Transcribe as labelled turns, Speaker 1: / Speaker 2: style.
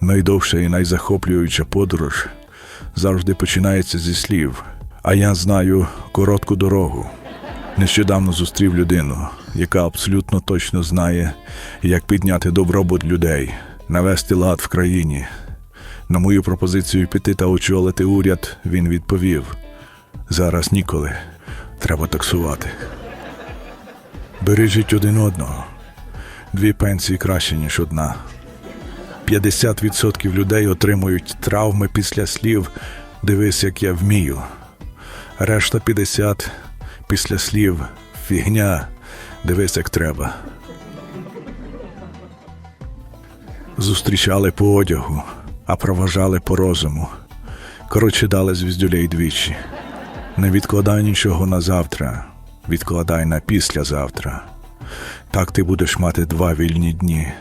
Speaker 1: Найдовша і найзахоплююча подорож завжди починається зі слів. А я знаю коротку дорогу. Нещодавно зустрів людину, яка абсолютно точно знає, як підняти добробут людей, навести лад в країні. На мою пропозицію піти та очолити уряд він відповів: зараз ніколи, треба таксувати. Бережіть один одного. Дві пенсії краще, ніж одна. 50% людей отримують травми після слів Дивись, як я вмію. Решта 50 після слів фігня, дивись, як треба. Зустрічали по одягу, а проважали по розуму. Коротше, дали звіздюлей двічі. Не відкладай нічого на завтра, відкладай на післязавтра. Так ти будеш мати два вільні дні.